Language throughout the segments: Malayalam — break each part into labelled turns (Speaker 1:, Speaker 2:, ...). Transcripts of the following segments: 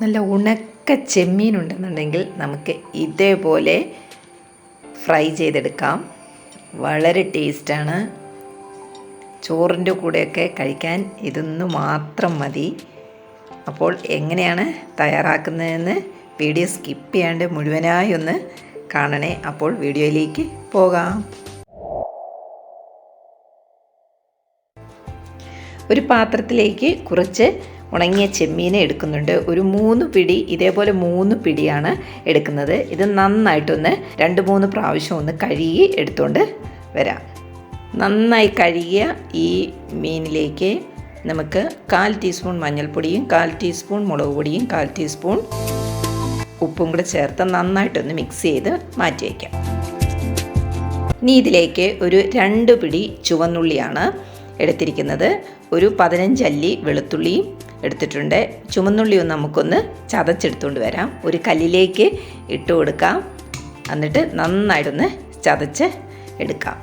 Speaker 1: നല്ല ഉണക്ക ചെമ്മീൻ ഉണ്ടെന്നുണ്ടെങ്കിൽ നമുക്ക് ഇതേപോലെ ഫ്രൈ ചെയ്തെടുക്കാം. വളരെ ടേസ്റ്റാണ്. ചോറിന്റെ കൂടെയൊക്കെ കഴിക്കാൻ ഇതൊന്ന് മാത്രം മതി. അപ്പോൾ എങ്ങനെയാണ് തയ്യാറാക്കുന്നതെന്ന് വീഡിയോ സ്കിപ്പ് ചെയ്യാണ്ട് മുഴുവനായി ഒന്ന് കാണണേ. അപ്പോൾ വീഡിയോയിലേക്ക് പോകാം. ഒരു പാത്രത്തിലേക്ക് കുറച്ച് ഉണങ്ങിയ ചെമ്മീനെ എടുക്കുന്നുണ്ട്. ഒരു മൂന്ന് പിടി ഇതേപോലെ മൂന്ന് പിടിയാണ് എടുക്കുന്നത്. ഇത് നന്നായിട്ടൊന്ന് രണ്ട് മൂന്ന് പ്രാവശ്യം ഒന്ന് കഴുകി എടുത്തുകൊണ്ട് വരാം. നന്നായി കഴുകിയ ഈ മീനിലേക്ക് നമുക്ക് കാൽ ടീസ്പൂൺ മഞ്ഞൾപ്പൊടിയും കാൽ ടീസ്പൂൺ മുളക് പൊടിയും കാൽ ടീസ്പൂൺ ഉപ്പും കൂടെ ചേർത്ത് നന്നായിട്ടൊന്ന് മിക്സ് ചെയ്ത് മാറ്റി വയ്ക്കാം. ഇനി ഇതിലേക്ക് ഒരു രണ്ട് പിടി ചുവന്നുള്ളിയാണ് എടുത്തിരിക്കുന്നത്. ഒരു പതിനഞ്ചല്ലി വെളുത്തുള്ളിയും എടുത്തിട്ടുണ്ട്. ചുമന്നുള്ളി ഒന്ന് നമുക്കൊന്ന് ചതച്ചെടുത്തുകൊണ്ട് വരാം. ഒരു കല്ലിലേക്ക് ഇട്ട് കൊടുക്കാം. എന്നിട്ട് നന്നായിട്ടൊന്ന് ചതച്ച് എടുക്കാം.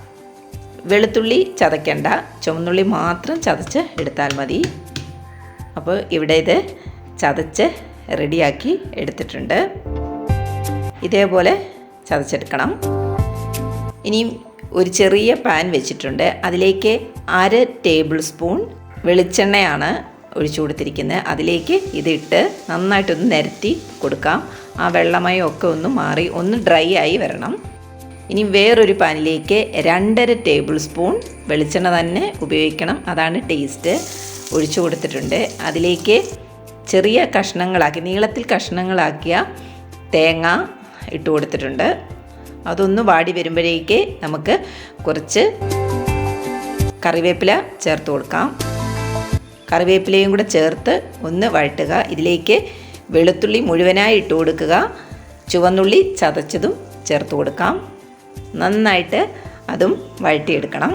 Speaker 1: വെളുത്തുള്ളി ചതയ്ക്കണ്ട. ചുമന്നുള്ളി മാത്രം ചതച്ച് എടുത്താൽ മതി. അപ്പോൾ ഇവിടെ ഇത് ചതച്ച് റെഡിയാക്കി എടുത്തിട്ടുണ്ട്. ഇതേപോലെ ചതച്ചെടുക്കണം. ഇനിയും ഒരു ചെറിയ പാൻ വെച്ചിട്ടുണ്ട്. അതിലേക്ക് അര ടേബിൾ സ്പൂൺ വെളിച്ചെണ്ണയാണ് ഒഴിച്ചു കൊടുത്തിരിക്കുന്നത് അതിലേക്ക് ഇതിട്ട് നന്നായിട്ടൊന്ന് നിരത്തി കൊടുക്കാം. ആ വെള്ളമയം ഒക്കെ ഒന്ന് മാറി ഒന്ന് ഡ്രൈ ആയി വരണം. ഇനി വേറൊരു പാനിലേക്ക് രണ്ടര ടേബിൾ സ്പൂൺ വെളിച്ചെണ്ണ തന്നെ ഉപയോഗിക്കണം. അതാണ് ടേസ്റ്റ്. ഒഴിച്ചു കൊടുത്തിട്ടുണ്ട്. അതിലേക്ക് ചെറിയ കഷ്ണങ്ങളാക്കി നീളത്തിൽ കഷ്ണങ്ങളാക്കിയ തേങ്ങ ഇട്ട് കൊടുത്തിട്ടുണ്ട്. അതൊന്ന് വാടി വരുമ്പോഴേക്ക് നമുക്ക് കുറച്ച് കറിവേപ്പില ചേർത്ത് കൊടുക്കാം. കറിവേപ്പിലയും കൂടെ ചേർത്ത് ഒന്ന് വഴട്ടുക. ഇതിലേക്ക് വെളുത്തുള്ളി മുഴുവനായി ഇട്ട് കൊടുക്കുക. ചുവന്നുള്ളി ചതച്ചതും ചേർത്ത് കൊടുക്കാം. നന്നായിട്ട് അതും വഴട്ടിയെടുക്കണം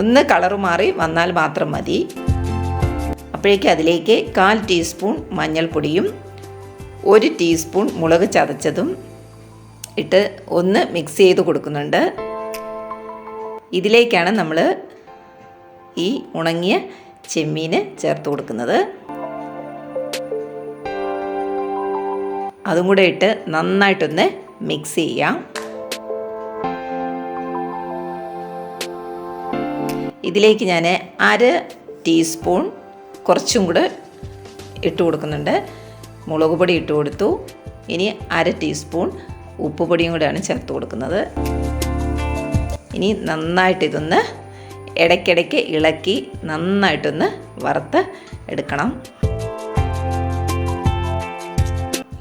Speaker 1: ഒന്ന് കളറ് മാറി വന്നാൽ മാത്രം മതി. അപ്പോഴേക്ക് അതിലേക്ക് കാൽ ടീസ്പൂൺ മഞ്ഞൾപ്പൊടിയും ഒരു ടീസ്പൂൺ മുളക് ചതച്ചതും ഇട്ട് ഒന്ന് മിക്സ് ചെയ്ത് കൊടുക്കുന്നുണ്ട്. ഇതിലേക്കാണ് നമ്മൾ ഈ ഉണങ്ങിയ ചെമ്മീന് ചേർത്ത് കൊടുക്കുന്നത്. അതും കൂടെ ഇട്ട് നന്നായിട്ടൊന്ന് മിക്സ് ചെയ്യാം. ഇതിലേക്ക് ഞാൻ അര ടീസ്പൂൺ കുറച്ചും കൂടെ ഇട്ട് കൊടുക്കുന്നുണ്ട്. മുളക് പൊടി ഇട്ട് കൊടുത്തു. ഇനി അര ടീസ്പൂൺ ഉപ്പ് പൊടിയും കൂടെയാണ് ചേർത്ത് കൊടുക്കുന്നത്. ഇനി നന്നായിട്ട് ഇതൊന്ന് ഇടയ്ക്കിടയ്ക്ക് ഇളക്കി നന്നായിട്ടൊന്ന് വറുത്ത് എടുക്കണം.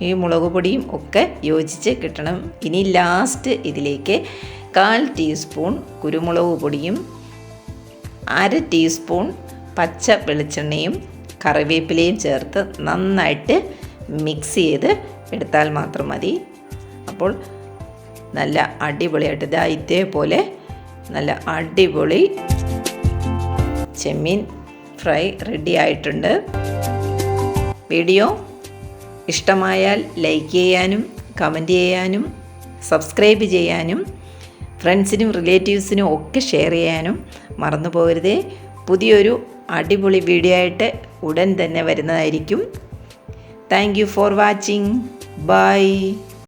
Speaker 1: ഈ മുളക് പൊടിയും ഒക്കെ യോജിച്ച് കിട്ടണം. ഇനി ലാസ്റ്റ് ഇതിലേക്ക് കാൽ ടീസ്പൂൺ കുരുമുളക് പൊടിയും അര ടീസ്പൂൺ പച്ച വെളിച്ചെണ്ണയും കറിവേപ്പിലയും ചേർത്ത് നന്നായിട്ട് മിക്സ് ചെയ്ത് എടുത്താൽ മാത്രം മതി. അപ്പോൾ നല്ല അടിപൊളിയായിട്ട് ഇതാ ഇതേപോലെ നല്ല അടിപൊളി ചെമ്മീൻ ഫ്രൈ റെഡി ആയിട്ടുണ്ട്. വീഡിയോ ഇഷ്ടമായാൽ ലൈക്ക് ചെയ്യാനും കമന്റ് ചെയ്യാനും സബ്സ്ക്രൈബ് ചെയ്യാനും ഫ്രണ്ട്സിനും റിലേറ്റീവ്സിനും ഒക്കെ ഷെയർ ചെയ്യാനും മറന്നു പോകരുതേ. പുതിയൊരു അടിപൊളി വീഡിയോ ആയിട്ട് ഉടൻ തന്നെ വരുന്നതായിരിക്കും. Thank you for watching bye